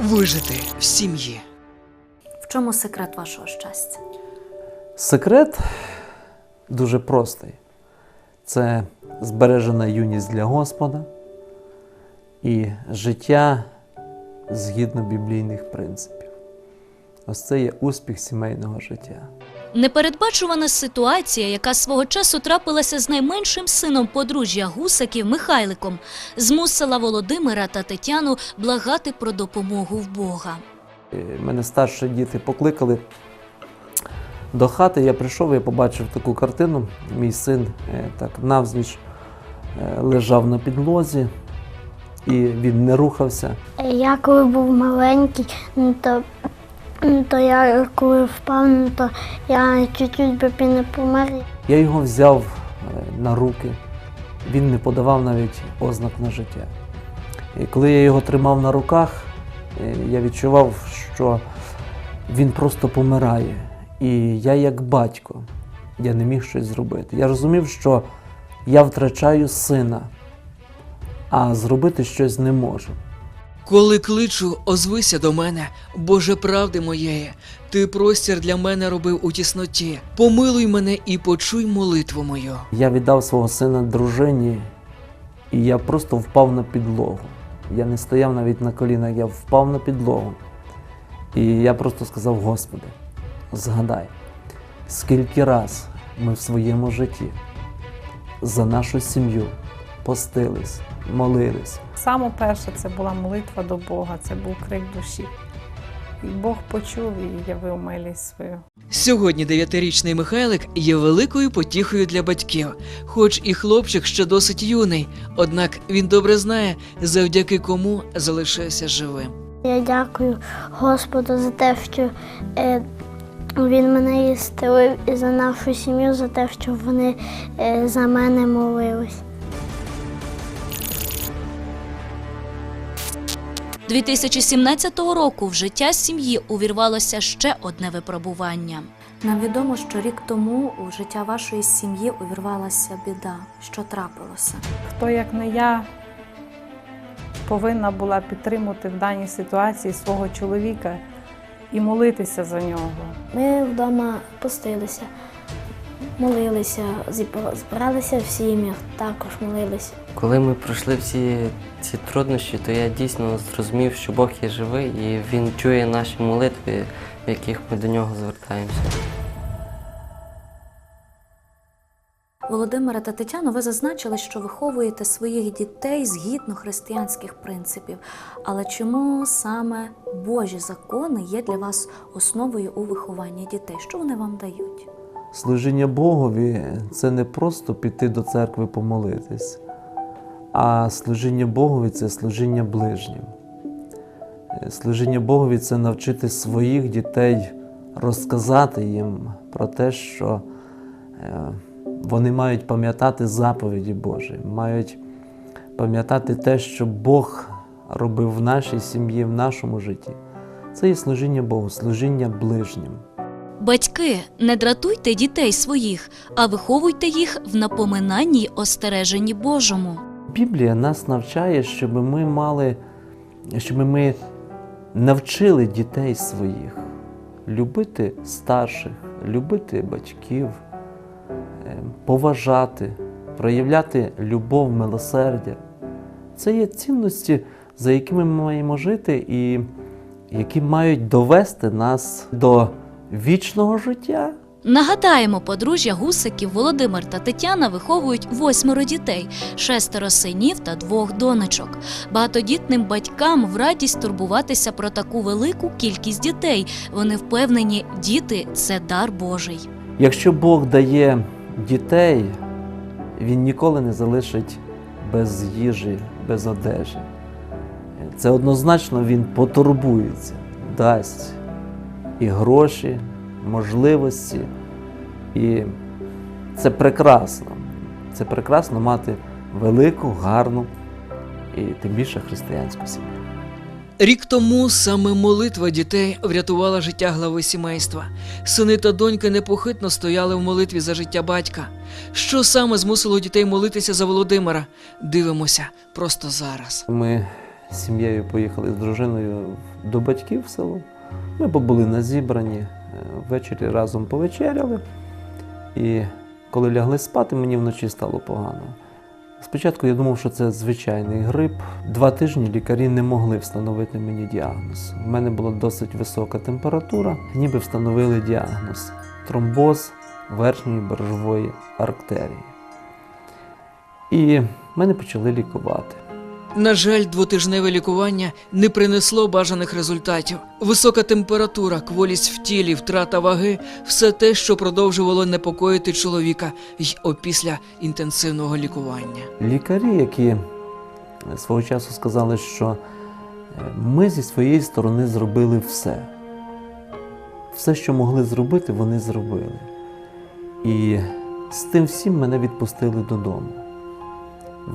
Вижити в сім'ї. В чому секрет вашого щастя? Секрет дуже простий. Це збережена юність для Господа і життя згідно біблійних принципів. Ось це є успіх сімейного життя. Непередбачувана ситуація, яка свого часу трапилася з найменшим сином подружжя гусаків Михайликом, змусила Володимира та Тетяну благати про допомогу в Бога. Мене старші діти покликали до хати. Я прийшов і побачив таку картину. Мій син е, так навзніч е, лежав на підлозі, і він не рухався. Я коли був маленький, ну, то, то я коли впав, ну, то я чуть-чуть би не помер. Я його взяв е, на руки. Він не подавав навіть ознак на життя. І коли я його тримав на руках, е, я відчував, що він просто помирає. І я, як батько, я не міг щось зробити. Я розумів, що я втрачаю сина, а зробити щось не можу. Коли кличу, озвися до мене, Боже правди моєї, ти простір для мене робив у тісноті. Помилуй мене і почуй молитву мою. Я віддав свого сина дружині, і я просто впав на підлогу. Я не стояв навіть на колінах, я впав на підлогу. І я просто сказав: Господи, згадай, скільки раз ми в своєму житті за нашу сім'ю постились, молились. Саме перше це була молитва до Бога, це був крик душі. І Бог почув і явив милість свою. Сьогодні дев'ятирічний Михайлик є великою потіхою для батьків, хоч і хлопчик ще досить юний, однак він добре знає, завдяки кому залишився живим. Я дякую Господу за те, що е, він мене ісцелив і за нашу сім'ю, за те, що вони е, за мене молились. 2017 року в життя сім'ї увірвалося ще одне випробування. Нам відомо, що рік тому у життя вашої сім'ї увірвалася біда. Що трапилося? Хто, як не я, повинна була підтримати в даній ситуації свого чоловіка і молитися за нього. Ми вдома постилися, молилися, збиралися в сім'ях, також молилися. Коли ми пройшли всі ці труднощі, то я дійсно зрозумів, що Бог є живий і Він чує наші молитви, в яких ми до нього звертаємося. Володимира та Тетяно, ви зазначили, що виховуєте своїх дітей згідно християнських принципів. Але чому саме Божі закони є для вас основою у вихованні дітей? Що вони вам дають? Служіння Богові це не просто піти до церкви помолитись, а служіння Богові це служіння ближнім. Е, Служіння Богові це навчити своїх дітей розказати їм про те, що е, вони мають пам'ятати заповіді Божі, мають пам'ятати те, що Бог робив в нашій сім'ї, в нашому житті. Це є служіння Богу, служіння ближнім. Батьки, не дратуйте дітей своїх, а виховуйте їх в напоминанні остереженні Божому. Біблія нас навчає, щоб ми мали, щоб ми навчили дітей своїх любити старших, любити батьків, е, поважати, проявляти любов, милосердя. Це є цінності, за якими ми маємо жити і які мають довести нас до вічного життя. Нагадаємо, подружжя гусиків Володимир та Тетяна виховують восьмеро дітей, шестеро синів та двох донечок. Багатодітним батькам в радість турбуватися про таку велику кількість дітей. Вони впевнені, діти це дар Божий. Якщо Бог дає дітей, Він ніколи не залишить без їжі, без одежі. Це однозначно Він потурбується. дасть і гроші, можливості. І це прекрасно. Це прекрасно мати велику, гарну і тим більше християнську сім'ю. Рік тому саме молитва дітей врятувала життя глави сімейства. Сини та доньки непохитно стояли в молитві за життя батька. Що саме змусило дітей молитися за Володимира? Дивимося просто зараз. Ми з сім'єю поїхали з дружиною до батьків в село. Ми побули на зібранні, ввечері разом повечеряли. І коли лягли спати, мені вночі стало погано. Спочатку я думав, що це звичайний грип. Два тижні лікарі не могли встановити мені діагноз. У мене була досить висока температура, ніби встановили діагноз тромбоз верхньої бережової артерії. І мене почали лікувати. На жаль, двотижневе лікування не принесло бажаних результатів. Висока температура, кволість в тілі, втрата ваги все те, що продовжувало непокоїти чоловіка й опісля інтенсивного лікування. Лікарі, які свого часу сказали, що е, ми зі своєї сторони зробили все. Все, що могли зробити, вони зробили. І з тим всім мене відпустили додому.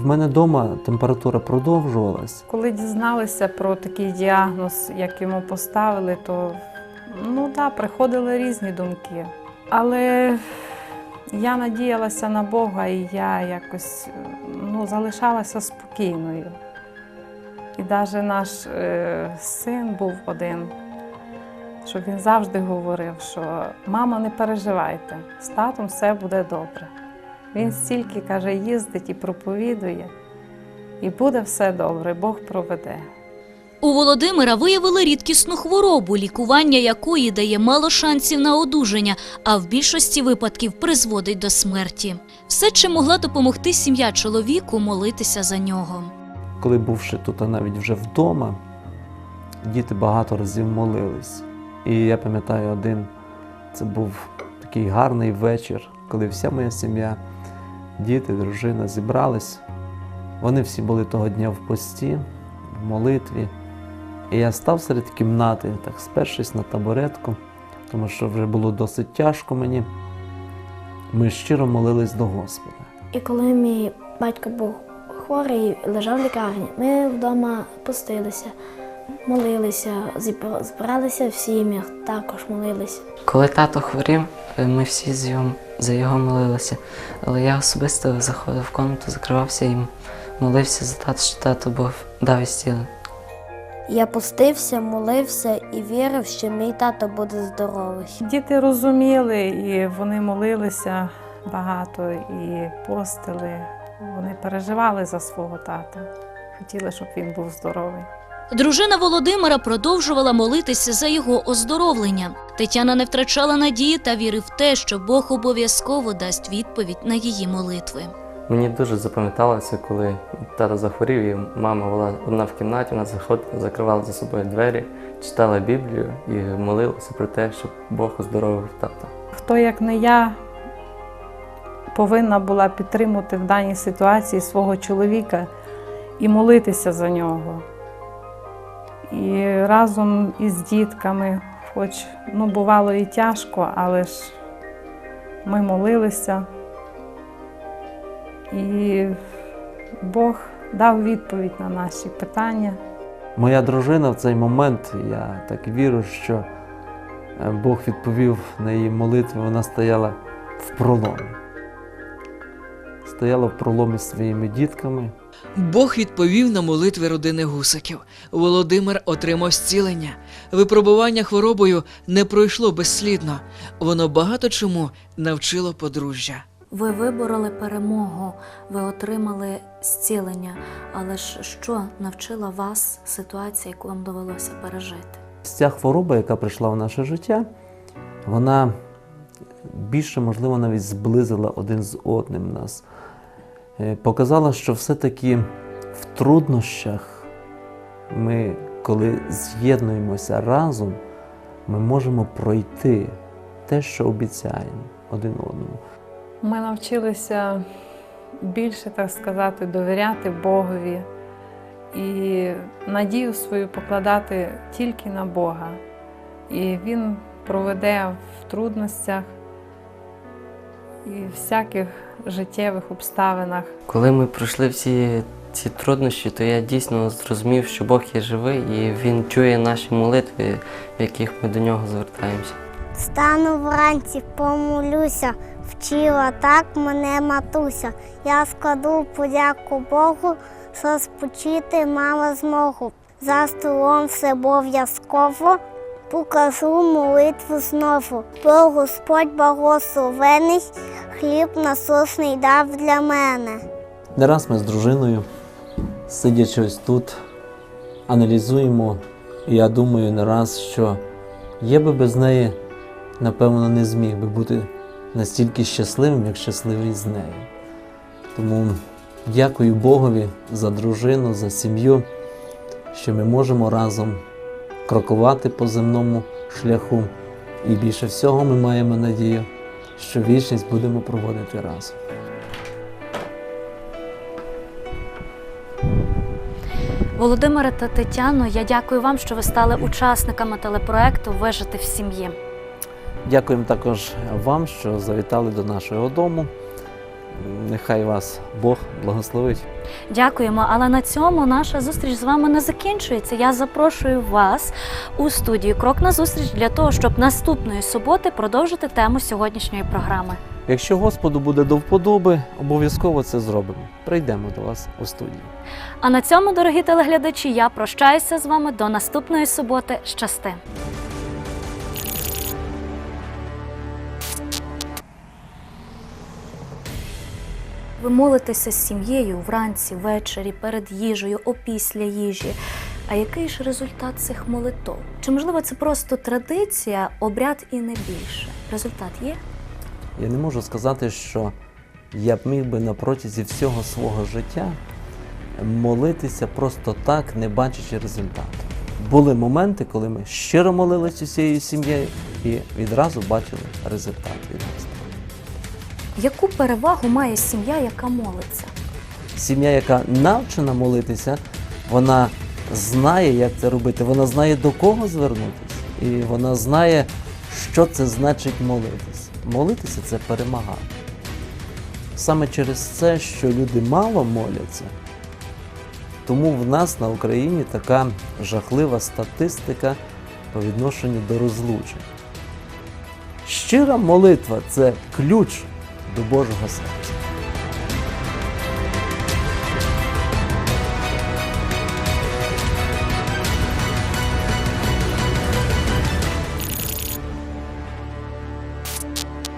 В мене вдома температура продовжувалась. Коли дізналися про такий діагноз, як йому поставили, то ну да, приходили різні думки. Але я надіялася на Бога і я якось ну, залишалася спокійною. І навіть наш е, син був один, що він завжди говорив, що мама, не переживайте, з татом все буде добре. Він стільки каже, їздить і проповідує, і буде все добре, Бог проведе. У Володимира виявили рідкісну хворобу, лікування якої дає мало шансів на одужання, а в більшості випадків призводить до смерті. Все, чим могла допомогти сім'я чоловіку, молитися за нього. Коли бувши тут, а навіть вже вдома, діти багато разів молились. І я пам'ятаю один, це був такий гарний вечір, коли вся моя сім'я, діти, дружина зібрались. Вони всі були того дня в пості, в молитві. І я став серед кімнати, так спершись на табуретку, тому що вже було досить тяжко мені. Ми щиро молились до Господа. І коли мій батько був хворий, лежав в лікарні, ми вдома постилися, молилися, збиралися в сім'ях, також молилися. Коли тато хворів, е, ми всі з його, за його молилися. Але я особисто заходив в комнату, закривався і молився за тата, що тато Бог дав зцілення. Я постився, молився і вірив, що мій тато буде здоровий. Діти розуміли, і вони молилися багато і постили. Вони переживали за свого тата. Хотіли, щоб він був здоровий. Дружина Володимира продовжувала молитися за його оздоровлення. Тетяна не втрачала надії та віри в те, що Бог обов'язково дасть відповідь на її молитви. Мені дуже запам'яталося, коли тато захворів, і мама була одна в кімнаті, вона заходила, закривала за собою двері, читала Біблію і молилася про те, щоб Бог оздоровив тата. Хто, як не я, повинна була підтримати в даній ситуації свого чоловіка і молитися за нього. І разом із дітками, хоч ну, бувало і тяжко, але ж ми молилися. І Бог дав відповідь на наші питання. Моя дружина в цей момент, я так вірю, що Бог відповів на її молитві, вона стояла в проломі. Стояла в проломі зі своїми дітками. Бог відповів на молитви родини гусаків. Володимир отримав зцілення. Випробування хворобою не пройшло безслідно. Воно багато чому навчило подружжя. Ви вибороли перемогу, ви отримали зцілення. Але ж що навчила вас ситуація, яку вам довелося пережити? Ця хвороба, яка прийшла в наше життя, вона більше, можливо, навіть зблизила один з одним нас. Е, Показала, що все-таки в труднощах ми, коли з'єднуємося разом, ми можемо пройти те, що обіцяємо один одному. Ми навчилися більше, так сказати, довіряти Богові і надію свою покладати тільки на Бога. І Він проведе в трудностях і всяких життєвих обставинах. Коли ми пройшли всі ці труднощі, то я дійсно зрозумів, що Бог є живий і Він чує наші молитви, в яких ми до нього звертаємося. Стану вранці, помолюся, вчила так мене матуся. Я складу подяку Богу, що спочити мала змогу. За столом все обов'язково, покажу молитву знову. Бо Господь благословений, хліб насосний дав для мене. Не раз ми з дружиною, сидячи ось тут, аналізуємо, і я думаю не раз, що я би без неї, напевно, не зміг би бути настільки щасливим, як щасливий з нею. Тому дякую Богові за дружину, за сім'ю, що ми можемо разом крокувати по земному шляху. І більше всього ми маємо надію, що вічність будемо проводити разом. Володимире та Тетяно, я дякую вам, що ви стали учасниками телепроекту Вижити в сім'ї. Дякуємо також вам, що завітали до нашого дому. Нехай вас Бог благословить. Дякуємо, але на цьому наша зустріч з вами не закінчується. Я запрошую вас у студію Крок на зустріч для того, щоб наступної суботи продовжити тему сьогоднішньої програми. Якщо Господу буде до вподоби, обов'язково це зробимо. Прийдемо до вас у студію. А на цьому, дорогі телеглядачі, я прощаюся з вами до наступної суботи. Щасти! Ви молитеся з сім'єю вранці, ввечері, перед їжею, опісля їжі. А який ж результат цих молитов? Чи можливо це просто традиція, обряд і не більше? Результат є? Я не можу сказати, що я б міг би на протязі всього свого життя молитися просто так, не бачачи результату. Були моменти, коли ми щиро молилися усією сім'єю і відразу бачили результат від нас. Яку перевагу має сім'я, яка молиться? Сім'я, яка навчена молитися, вона знає, як це робити, вона знає до кого звернутися, і вона знає, що це значить молитися. Молитися це перемагати. Саме через це, що люди мало моляться, тому в нас на Україні така жахлива статистика по відношенню до розлучень. Щира молитва це ключ до Божого серця.